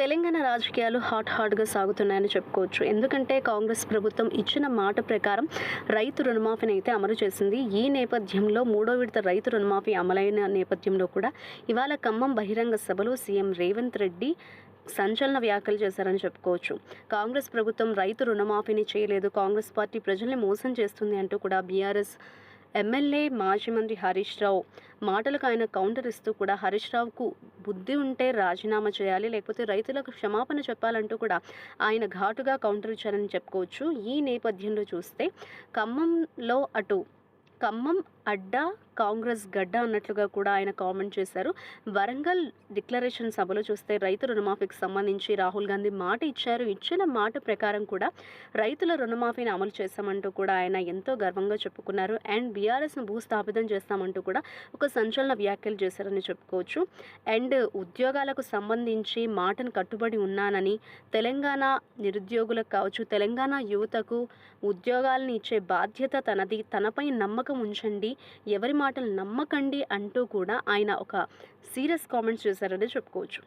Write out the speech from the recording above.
తెలంగాణ రాజకీయాలు హాట్ హాట్గా సాగుతున్నాయని చెప్పుకోవచ్చు. ఎందుకంటే కాంగ్రెస్ ప్రభుత్వం ఇచ్చిన మాట ప్రకారం రైతు రుణమాఫీని అయితే అమలు చేసింది. ఈ నేపథ్యంలో మూడో విడత రైతు రుణమాఫీ అమలైన నేపథ్యంలో కూడా ఇవాళ ఖమ్మం బహిరంగ సభలో సీఎం రేవంత్ రెడ్డి సంచలన వ్యాఖ్యలు చేశారని చెప్పుకోవచ్చు. కాంగ్రెస్ ప్రభుత్వం రైతు రుణమాఫీని చేయలేదు. కాంగ్రెస్ పార్టీ ప్రజల్ని మోసం చేస్తుంది అంటూ కూడా బీఆర్ఎస్ ఎమ్మెల్యే మాజీ మంత్రి హరీష్ రావు. మాటలకు ఆయన కౌంటర్ ఇస్తూ కూడా హరీష్ రావుకు బుద్ధి ఉంటే రాజీనామా చేయాలి లేకపోతే రైతులకు క్షమాపణ చెప్పాలంటూ కూడా ఆయన ఘాటుగా కౌంటర్ ఇచ్చారని చెప్పుకోవచ్చు. ఈ నేపథ్యంలో చూస్తే ఖమ్మంలో అటు ఖమ్మం అడ్డా కాంగ్రెస్ గడ్డ అన్నట్లుగా కూడా ఆయన కామెంట్ చేశారు. వరంగల్ డిక్లరేషన్ సభలో చూస్తే రైతు రుణమాఫీకి సంబంధించి రాహుల్ గాంధీ మాట ఇచ్చారు. ఇచ్చిన మాట ప్రకారం కూడా రైతుల రుణమాఫీని అమలు చేస్తామంటూ కూడా ఆయన ఎంతో గర్వంగా చెప్పుకున్నారు. అండ్ బీఆర్ఎస్ను భూస్థాపితం చేస్తామంటూ కూడా ఒక సంచలన వ్యాఖ్యలు చేశారని చెప్పుకోవచ్చు. అండ్ ఉద్యోగాలకు సంబంధించి మాటను కట్టుబడి ఉన్నానని తెలంగాణ నిరుద్యోగులకు కావచ్చు తెలంగాణ యువతకు ఉద్యోగాలను ఇచ్చే బాధ్యత తనది. తనపై నమ్మకం ఉంచండి. ఎవరి మాటలు నమ్మకండి అంటూ కూడా ఆయన ఒక సీరియస్ కామెంట్స్ చేశారని చెప్పుకోవచ్చు.